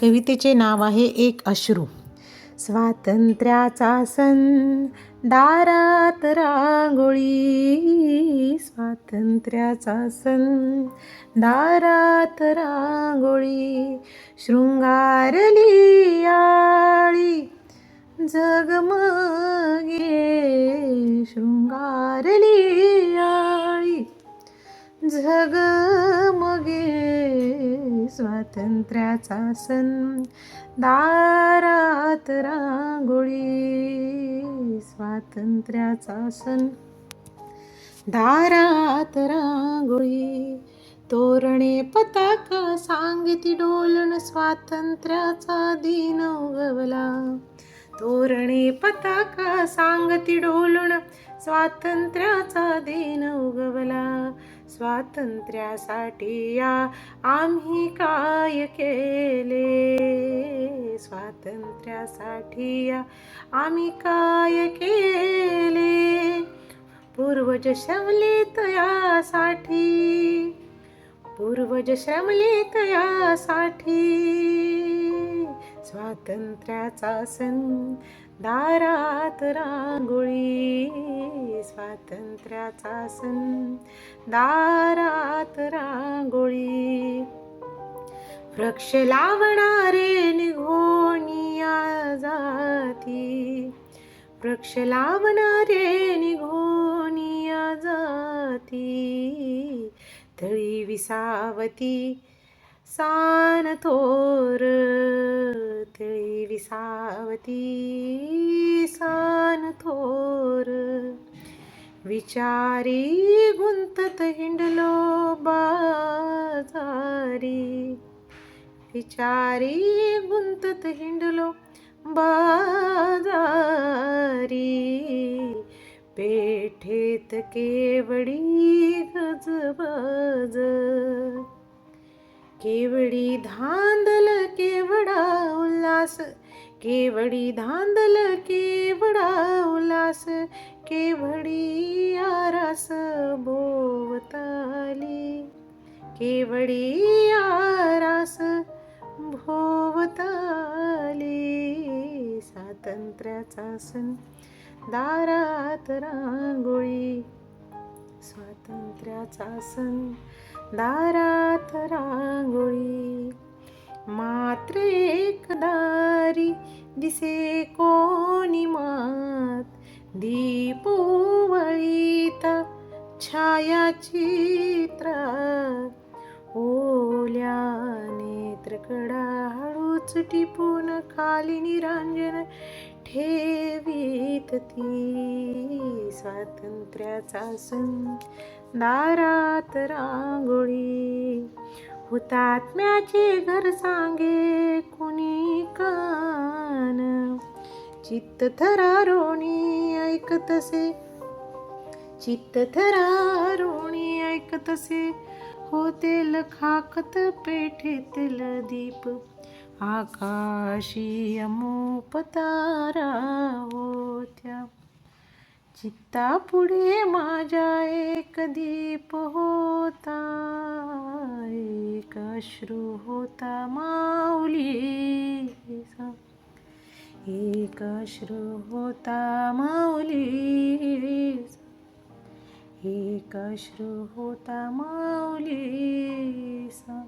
कवितेचे नाव आहे एक अश्रू. स्वातंत्र्याचा सण दारात रांगोळी. स्वातंत्र्याचा सण दारात रांगोळी. शृंगारली आळी जगमगे शृंगारली आळी झग स्वातंत्र्याचा सण. दारात रांगोळी स्वातंत्र्याचा सण. दारात रांगोळी तोरणे पताका सांगती डोलण स्वातंत्र्याचा दिन उगवला. तोरणे पताका सांगती डोलण स्वातंत्र्याचा दिन उगवला. स्वातंत्र्यासाठी या आम्ही काय केले? स्वातंत्र्यासाठी या आम्ही काय केले? पूर्वज शमले तयासाठी पूर्वज शमले तयासाठी स्वातंत्र्याचा सण दारात रांगोळी स्वातंत्र्याचा सण. दारात रांगोळी. वृक्ष लावणारे निघोनिया जाती. वृक्ष लावणारे निघोनिया जाती. तळी विसावती सान थोर. तळी विसावती सान थोर. विचारी गुंतत हिंडलो बाजारी. विचारी गुंतत हिंडलो बाजारी. पेठेत केवडी गजबज केवडी धांदल केवडा उल्हास केवडी धांदल केवडा उल्हास केवडी आरास भोवताली. केवडी आरास भोवताली. स्वातंत्र्याचा सण दारात रांगोळी. स्वातंत्र्याचा सण दारात रांगोळी. मात्र एक दारी दिसे कोणी मात. दीपोवळीता छायाचित्र ओल्या नेत्रकडा हळूच टिपून खाली निरांजन ठेवीत ती. स्वातंत्र्याचा सण दारात रांगोळी हुतात्म्याचे घर सांगे कुणी कान चित्त थरारोणी ऐकतसे चित्त थरारोणी ऐकतसे होते खाकत पेठेतील दीप आकाशी अमोप तारा होत्या चित्ता पुढे माझ्या एक दीप होता. एक अश्रू होता माऊलीचा. एक अश्रू होता माऊलीचा. एक अश्रू होता माऊलीचा.